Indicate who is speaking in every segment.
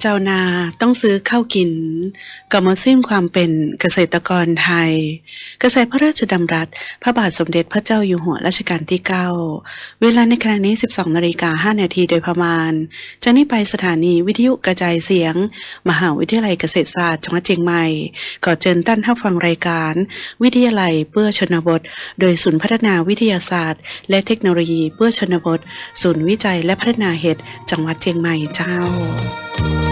Speaker 1: เจ้านาต้องซื้อข้าวกินก็หมดสิ้นความเป็นเกษตรกรไทย กระแสพระราชดำรัส พระบาทสมเด็จพระเจ้าอยู่หัวรัชกาลที่ 9 เวลาในขณะนี้ 12นาฬิกา5นาทีโดยประมาณจากนี้ไปสถานีวิทยุกระจายเสียง มหาวิทยาลัยเกษตรศาสตร์จังหวัดเชียงใหม่ขอเชิญท่านรับฟังรายการ วิทยาลัยเพื่อชนบท โดยศูนย์พัฒนาวิทยาศาสตร์ และเทคโนโลยีเพื่อชนบท ศูนย์วิจัยและพัฒนาเห็ดจังหวัดเชียงใหม่เจ้า
Speaker 2: ร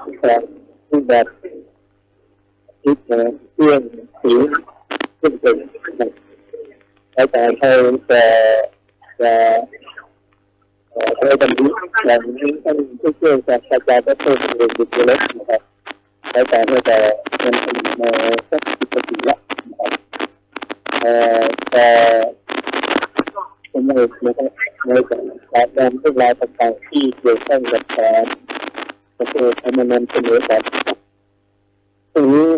Speaker 2: ภาษาไทยการพูดแบบคิดเอ่อเครื่องสียงเครื่งเป็นรายการไทยจะจะเอ่อได้บรรลุอย่างนี้ท่านผู้ช่วยศาสตราจารย์ดรสุรบุตรเล็กนะครับรายการก็จะเป็นมาสักสิบปีละนะครับเอ่อแต่ผมเองนะครับในการนำเรื่องราวต่างๆที่เกี่ยวข้องกับการ ประเทศเอามานำเสนอกันตรงนี้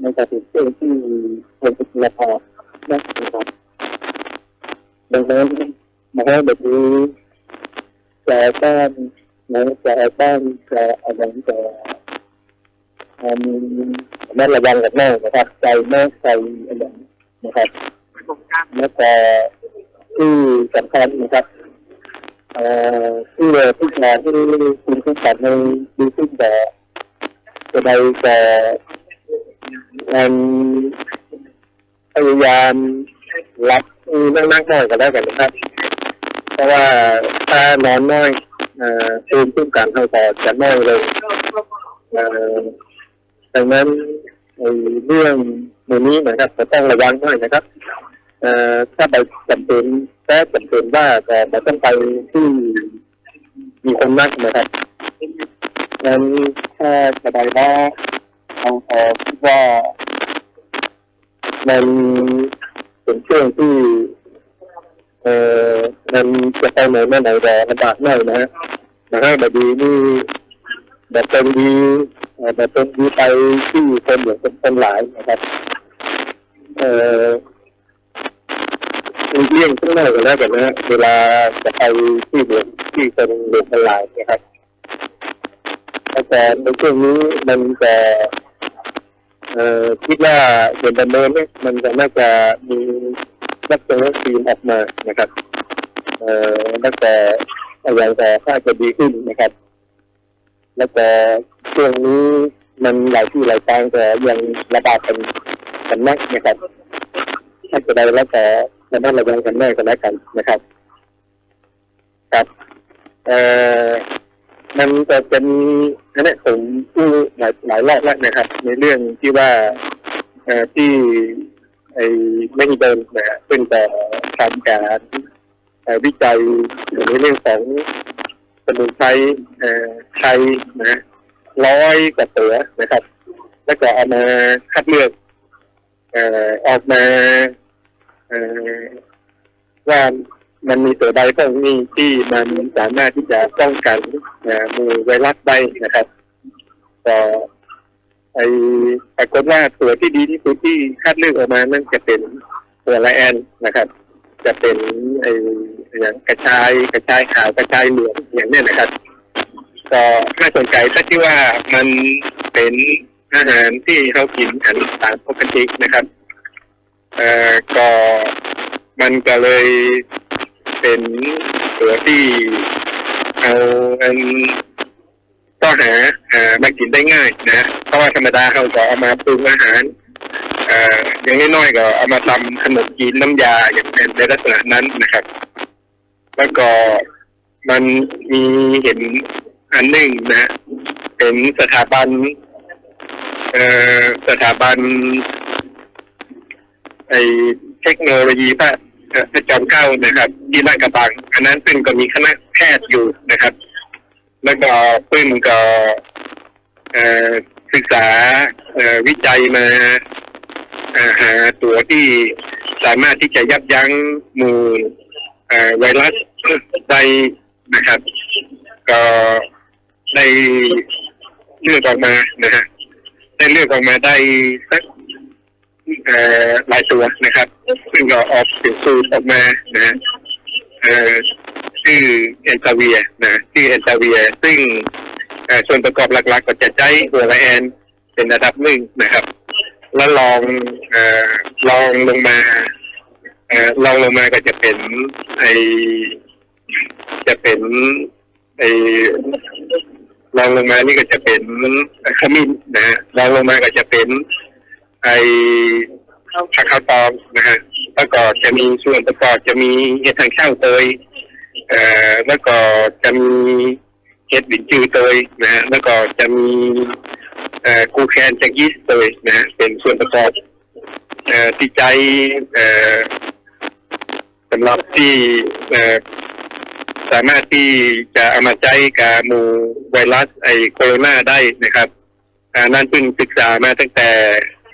Speaker 2: ในการเป็นเรื่องที่ควรเป็นราคานะครับดังนั้นมาให้แบบนี้จะบ้านนะจะบ้านจะอะไรจะมีนั่นระวังกับแม่นะครับใจแม่ใจอะไรนะครับแล้วก็ที่สำคัญนะครับ เอ่อที่เราที่งาที่คุณขึ้นสัตว์ในดีขึ้นแต่จะได้แต่งานพยายามรับมากมากๆหน่อยก็แล้วกันนะครับ เพราะว่าถ้านอนน้อยเอ่อภูมิคุ้มกันเราก็จะน้อยเลยเอ่อดังนั้นไอ้เรื่องในนี้นะครับจะต้องระวังหน่อยนะครับ ถ้าไปจำเป็นแค่จำเป็นว่าแต่เราต้องไปที่มีคนมากนะครับงั้นถ้าสบายว่าเราขอคิดว่ามันเป็นช่วงที่เอ่อมันจะไปไหนมาไหนรอลำบากหน่อยนะฮะนะฮะแบบนี้นี่แบบเป็นดีแบบเป็นดีไปที่คนเหลือคนหลายนะครับ เอ่อ เลี่ยงข้างนอกกันแล้วกันนะเวลาจะไปที่เดือนที่เป็นเดือนเป็นลายนะครับแต่ในช่วงนี้มันจะเอ่อคิดว่าเดือนดำเนินเนี่ยมันจะน่าจะมีวัคซีนวัคซีนออกมานะครับ เอ่อแล้วแต่อย่างแต่ถ้าจะดีขึ้นนะครับ แล้วแต่ช่วงนี้มันหลายที่หลายทางแต่ยังระบาดกันกันมากนะครับถ้าจะได้แล้วแต่ ระมัดระวังกันแน่กันแล้วกันนะครับครับเอ่อมันจะเป็นอันนี้ผมพูดหลายหลายรอบแล้วนะครับ ในเรื่องที่ว่าเอ่อที่ไอ้ไม่เดินนะฮะซึ่งแต่ทำการเอ่อวิจัยในเรื่องของสมุนไพรเอ่อไทยนะร้อยกว่าตัวนะครับ แล้วก็เอามาคัดเลือกเอ่อออกมา ว่ามันมีตัวใดพวกนี้ที่มันสามารถที่จะป้องกันเอ่อไวรัสได้นะครับก็ไอปรากฏว่าตัวที่ดีที่สุดที่คัดเลือกออกมานั่นจะเป็นตัวไลแอนนะครับ จะเป็นไอไอย่างกระชายกระชายขาวกระชายเหลืองอย่างนี้นะครับก็น่าสนใจถ้าที่ว่ามันเป็นอาหารที่เขากินกันตามปกตินะครับ เอ่อก็มันก็เลยเป็นตัวที่เอาอันก็หาอ่ามากินได้ง่ายนะเพราะว่าธรรมดาเขาก็เอามาปรุงอาหารเอ่ออย่างน้อยๆก็เอามาทำขนมจีนน้ำยาอย่างเป็นในลักษณะนั้นนะครับ แล้วก็มันมีเห็นอันหนึ่งนะเป็นสถาบันเอ่อสถาบัน เทคโนโลยีพระอ่อพระจอมเกล้านะครับ ที่ลาดกระบังอันนั้นซึ่งก็มีคณะแพทย์อยู่นะครับ แล้วก็ปึ้งก็ศึกษาวิจัยมาหาตัวที่สามารถที่จะยับยั้งมู่เอ่อไวรัสได้นะครับ ก็ได้เลือกออกมานะฮะได้เลือกออกมาได้สัก หลายตัวนะครับ ซึ่งก็ออกเสียงสูตออกมานะชื่อเอนตาเวียนะชื่อเอนตาเวีย ซึ่งส่วนประกอบหลัก ๆ ก็จะใช้หัวละแอนเป็นระดับหนึ่งนะครับ แล้วลองอลองลงมาอลองลงมาก็จะเป็นไอจะเป็นไอลองลงมานี่ก็จะเป็นขมิ้นนะลองลงมาก็จะเป็น ไอผักข้าวตองนะฮะแล้วก็จะมีส่วนประกอบจะมีเห็ดทางข้าวเตยเอ่อแล้วก็จะมีเห็ดหวินจือเตยนะฮะแล้วก็จะมีเอ่อกูแคนจากยีสต์เตยนะฮะเป็นส่วนประกอบเอ่อที่ใจเอ่อสำหรับที่เอ่อสามารถที่จะเอามาใช้กับหมูไวรัสไอโคโรนาได้นะครับอ่านั่นเพิ่งศึกษามาตั้งแต่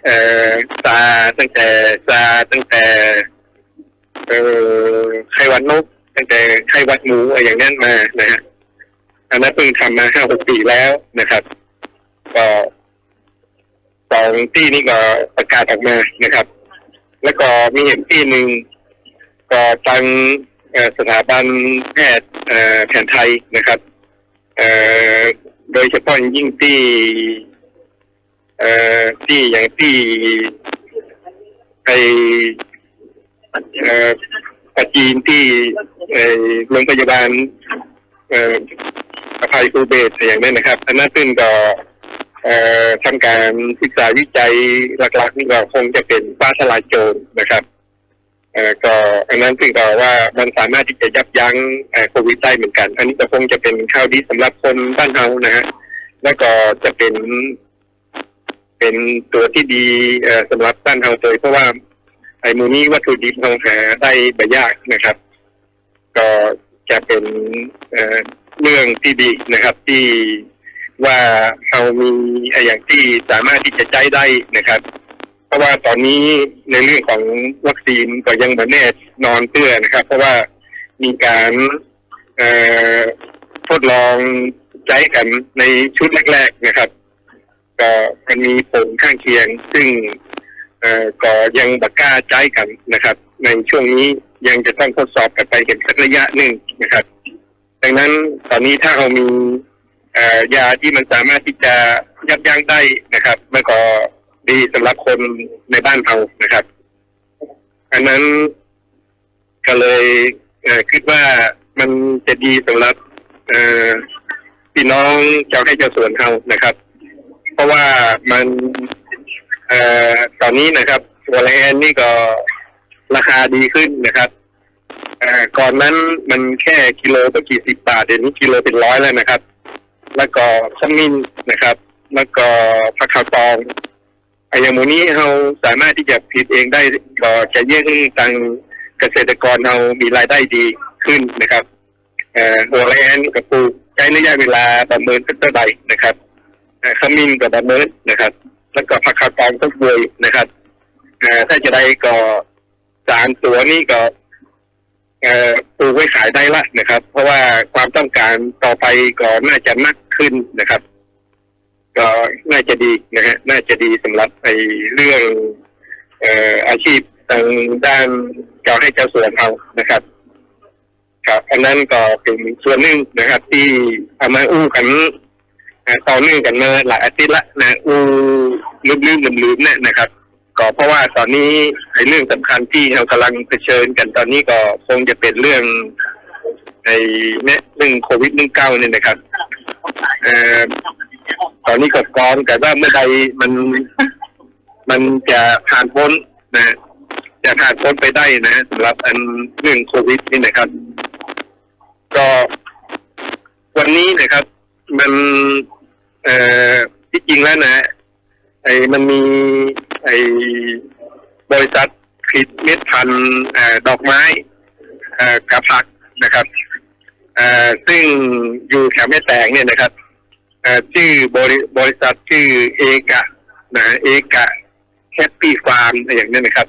Speaker 2: เอ่อซาตั้งแต่ซาตั้งแต่ เอ่อไข้หวัดนก ตั้งแต่ไข้หวัดหมูอะไรอย่างนั้นมานะฮะอันนั้นเพิ่งทำมาห้าหกปีแล้วนะครับ ก็สองที่นี้ก็ประกาศออกมานะครับ แล้วก็มีอีกที่หนึ่งก็ทางสถาบันแพทย์เอ่อแผนไทยนะครับเอ่อโดยเฉพาะยิ่งที่ เอ่อที่อย่างที่ไอเอ่อปจีนที่เอ่อโรงพยาบาลเอ่ออภัยภูเบศอย่างนั้นนะครับอันนั้นซึ่งก็เอ่อทำการศึกษาวิจัยหลักๆนี่ก็คงจะเป็นฟ้าทลายโจรนะครับเอ่อก็อันนั้นซึ่งก็ว่ามันสามารถที่จะยับยั้งโควิดได้เหมือนกัน อันนี้ก็คงจะเป็นข่าวดีสำหรับคนบ้านเฮานะฮะแล้วก็จะเป็น เป็นตัวที่ดีเอ่อสำหรับบ้านเฮาเลยเพราะว่าไอ้มูนี้วัตถุดิบเราหาได้ไม่ยากนะครับ ก็จะเป็นเเรื่องที่ดีนะครับ ที่ว่าเรามีอย่างที่สามารถที่จะใช้ได้นะครับ เพราะว่าตอนนี้ในเรื่องของวัคซีนก็ยังไม่แน่นอนเตื้อนะครับ เพราะว่ามีการทดลองใช้กันในชุดแรก ๆ นะครับ ก็มันมีผลข้างเคียง ซึ่งเอ่อก็ยังบักกล้าใช้กันนะครับ ในช่วงนี้ยังจะต้องทดสอบกันไปเห็นสักระยะหนึ่งนะครับ ดังนั้นตอนนี้ถ้าเรามีเอ่อยาที่มันสามารถที่จะยับยั้งได้นะครับมันก็ดีสำหรับคนในบ้านเรานะครับ อันนั้นก็เลยเอ่อคิดว่ามันจะดีสำหรับเอ่อพี่น้องเจ้าให้เจ้าสวนเรานะครับ ราะว่ามันเอ่อตอนนี้นะครับตัวแลนนี่ก็ราคาดีขึ้นนะครับเอ่อก่อนนั้นมันแค่กิโลก็กี่สิบบาทเดี๋ยวนี้กิโลเป็นร้อยแล้วนะครับ แล้วก็ขมิ้นนะครับ แล้วก็ผักขาวตองไอ้อย่างมูนี้เราสามารถที่จะผลิตเองได้ก็จะยิ่งทางเกษตรกรเรามีรายได้ดีขึ้นนะครับเอ่อหัวแลนกับปลูกใช้ระยะเวลาประเมินสักเท่าไหร่นะครับ ขมิ้นกับบะเมิดนะครับ แล้วก็ผักขาวตองก็บวยนะครับถ้าจะได้ก็สารตัวนี้ก็ปลูกไว้ขายได้ละนะครับ เพราะว่าความต้องการต่อไปก็น่าจะมากขึ้นนะครับ ก็น่าจะดีนะฮะน่าจะดีสำหรับไอ้เรื่องเอ่ออาชีพทางด้านเจ้าให้เจ้าสวนเรานะครับครับอันนั้นก็เป็นส่วนหนึ่งนะครับ ที่เอามาอู้กัน ต่อเนื่องกันมาหลายอาทิตย์ละนะอูลืมลืมลืมลืมๆเนี่ยนะครับ ก็เพราะว่าตอนนี้ไอ้เรื่องสำคัญที่เรากำลังเผชิญกันตอนนี้ก็คงจะเป็นเรื่องไอ้เนี่ยเรื่องโควิด -19 เก้าเนี่ยนะครับเอ่อตอนนี้ก็กองแต่ว่าเมื่อใดมันมันจะผ่านพ้นนะจะผ่านพ้นไปได้นะสำหรับอันเรื่องโควิดนี่นะครับ ก็วันนี้นะครับ มัน เอ่อที่จริงแล้วนะไอ้มันมีไอ้บริษัทผลิตเม็ดพันธุ์เอ่อดอกไม้อ่อกระพักนะครับเอ่อซึ่งอยู่แถวแม่แตงเนี่ยนะครับเอ่อชื่อบริบริษัทชื่อเอกะนะเอกะแฮปปี้ฟาร์มอย่างนี้นะครับ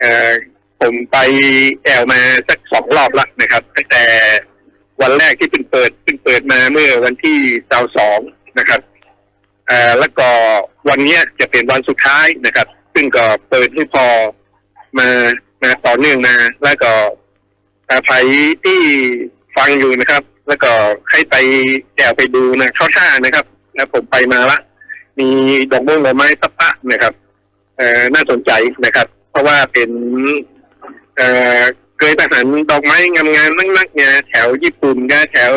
Speaker 2: เอ่อผมไปแอลมาสักสองรอบแล้วนะครับตั้งแต่วันแรกที่เพิ่งเปิดเพิ่งเปิดมาเมื่อวันที่เสาสอง นะครับเอ่อแล้วก็วันนี้จะเป็นวันสุดท้ายนะครับ ซึ่งก็เปิดให้พอมามาต่อเนื่องมา แล้วก็อาภัยที่ฟังอยู่นะครับ แล้วก็ให้ไปแอวไปดูนะเข้าท่านะครับแล้วผมไปมาละมีดอกม่วงดอกไม้สัปปะนะครับเอ่อน่าสนใจนะครับ เพราะว่าเป็นเอ่อเคยทหารดอกไม้งามๆนักๆเนี่ยแถวญี่ปุ่นก็แถว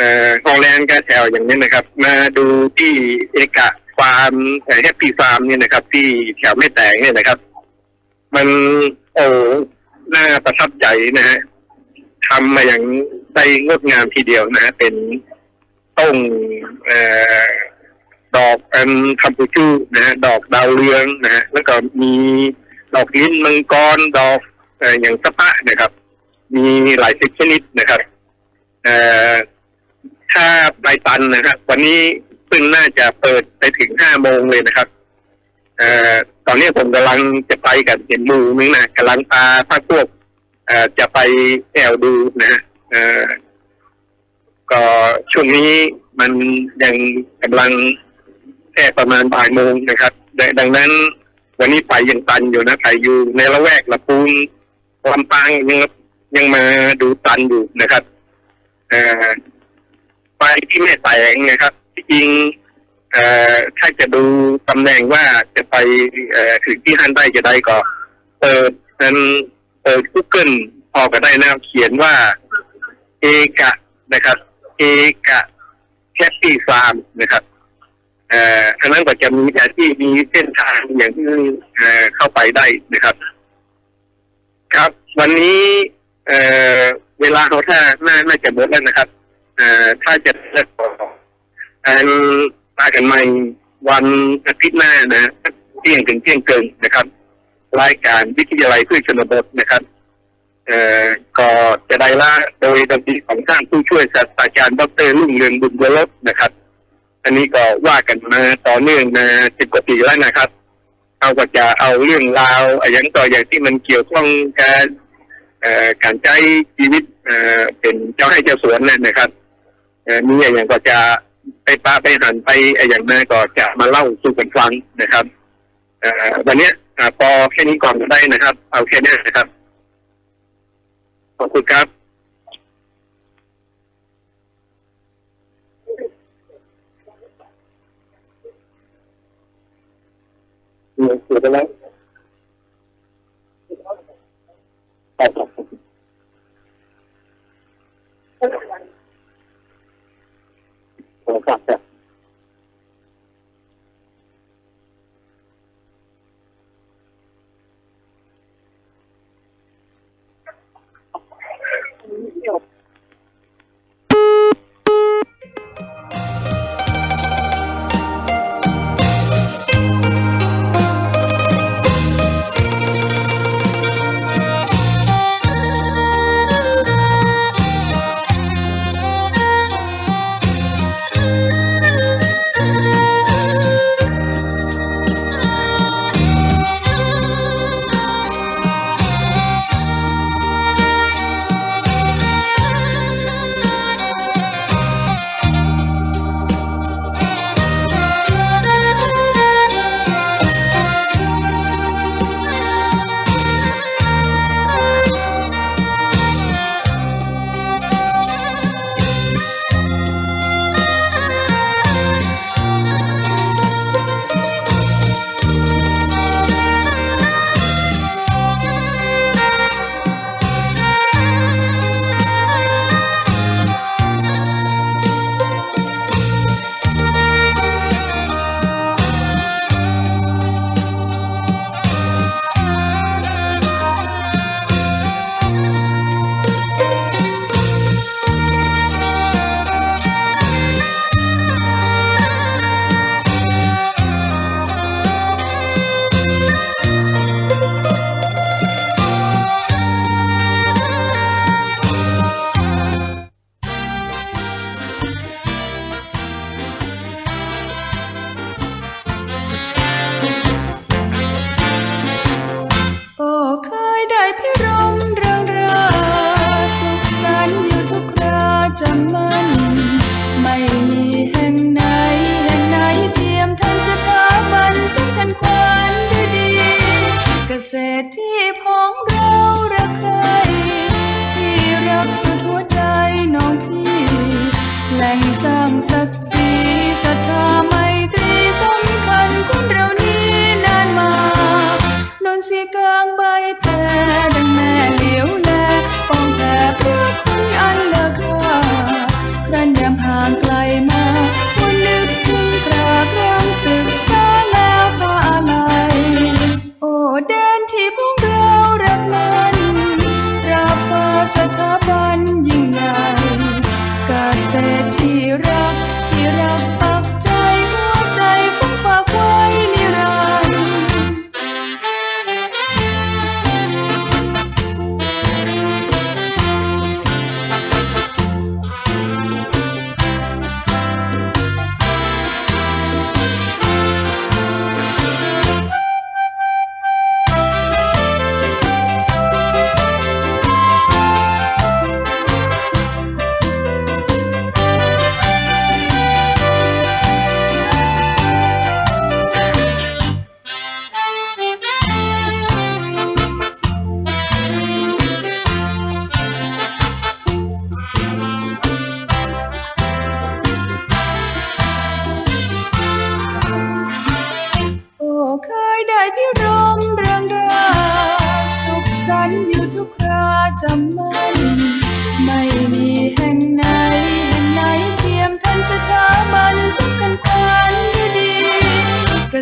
Speaker 2: เอ่อฮอลแลนด์ก็แถวอย่างนี้นะครับ มาดูที่เอกะฟาร์มแฮปปี้ฟาร์มเนี่ยนะครับ ที่แถวแม่แตงเนี่ยนะครับ มันโอ้น่าประทับใจนะฮะทำมาอย่างได้งดงามทีเดียวนะฮะเป็นต้งออดอกอันคัมพูชูนะฮะดอกดาวเรืองนะฮะแล้วก็มีดอกลิ้นมังกรดอกออย่างสะพะนะครับ มีหลายสิบชนิดนะครับ ถ้าใบตันนะครับ วันนี้เพิ่งน่าจะเปิดไปถึงห้าโมงเลยนะครับเอ่อตอนนี้ผมกำลังจะไปกับเห็นหมูนึงนะกำลังพาพาพวกเอ่อจะไปแอวดูนะฮะเอ่อก็ช่วงนี้มันยังกำลังแค่ประมาณบ่ายโมงนะครับ ดังนั้นวันนี้ไปยังตันอยู่นะใครอยู่ในละแวกละปูนลำปางยังยังมาดูตันอยู่นะครับเอ่อ ไปที่แม่แตงนะครับที่จริงถ้าจะดูตำแหน่งว่าจะไปถึงที่ฮันได้จะได้ก็เปิดนั้นเปิด Google พอก็ได้นะเขียนว่า เอกะนะครับ เอกะแคปปี้ฟาร์มนะครับอันนั้นก็จะมีแต่ที่มีเส้นทางอย่างที่เข้าไปได้นะครับ ครับ วันนี้เวลาเขาถ้าน่าน่จะหมดแล้วนะครับ ถ้าจะเลิกต่ออันมากันใหม่วันอาทิตย์หน้านะเที่ยงถึงเที่ยงเกินนะครับ รายการวิทยาลัยพืชชนบทนะครับเอ่อก็จะได้ละโดยดำริของท่านผู้ช่วยศาสตราจารย์ดรรุ่งเรืองบุญวรสนะครับ อันนี้ก็ว่ากันมาต่อเนื่องมาสิบกว่าปีแล้วนะครับเราก็จะเอาเรื่องราวอย่างต่ออย่างที่มันเกี่ยวข้องกับการใช้ชีวิตเป็นเจ้าให้เจ้าสวนนั่นนะครับ มีอย่างก็จะไปปาไปหันไปอะอย่างนั้นก็จะมาเล่าสู่กันฟังนะครับเอ่อวันเนี้ยอ่าพอแค่นี้ก่อนก็ได้นะครับ เอาแค่นี้นะครับขอบคุณครับเสียไปแล้วครับ ขอบ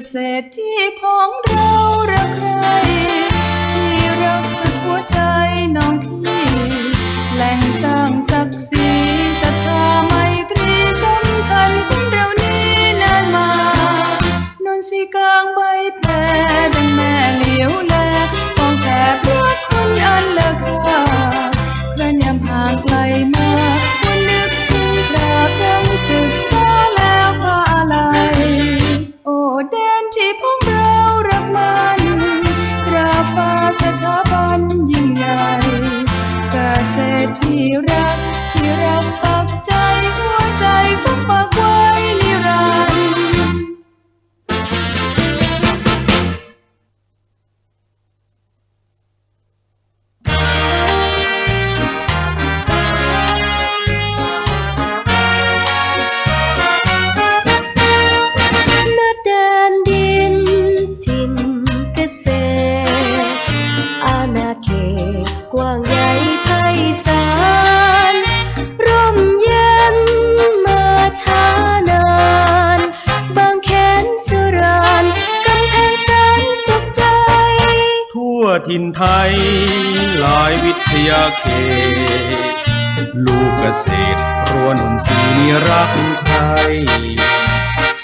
Speaker 3: เกษที่พ้องเรารักใคร ที่รักสุดหัวใจน้องที่ แหล่งสร้างศักดิ์ ยหลายวิทยา
Speaker 4: เขต ลูก
Speaker 5: เกษตรรวนนสีนรักไทย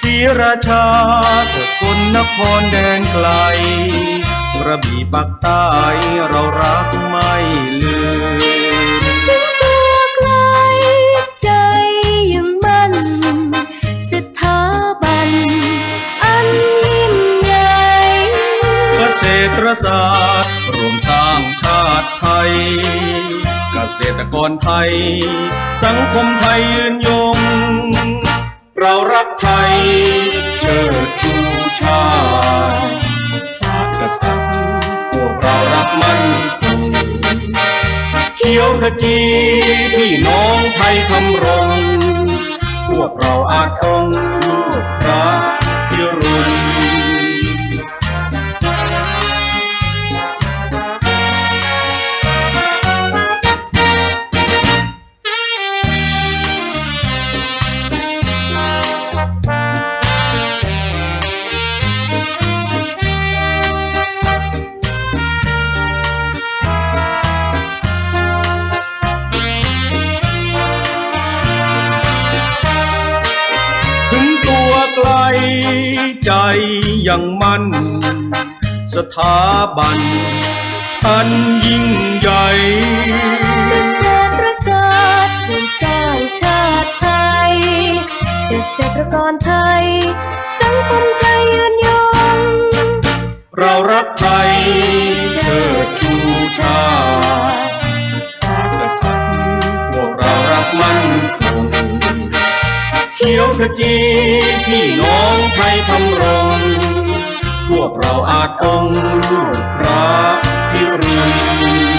Speaker 5: ศรีราชาสกลนครแดนไกล กระบี่ปักใต้เรารักไม่ลืม
Speaker 4: ถึงตัวไกล ใจยังมั่นสถาบัน อันยิ่งใหญ่
Speaker 5: เกษตรศาสตร์ร วมสร้างชาติไทยกเกษตรกรไทย สังคมไทยยืนยง เรารักไทยเชิดชูชาติศาสตร์กษัตริย์พวกเรารักมั่นคงเขียวขจีพี่น้องไทยทำรง พวกเราอาจต้อง สถาบัน อันยิ่งใหญ่
Speaker 4: เกษตรศาสตร์ร่วมสร้างชาติไทยเกษตรกรไทย สังคมไทยยืนยง
Speaker 5: เรารักไทยเชิดชูชาติศาสตร์กษัตริย์พวกเรารักมั่นคงเขียวขจีพี่น้องไทยทำรง พวกเราอาจองลูกพระพิรุณ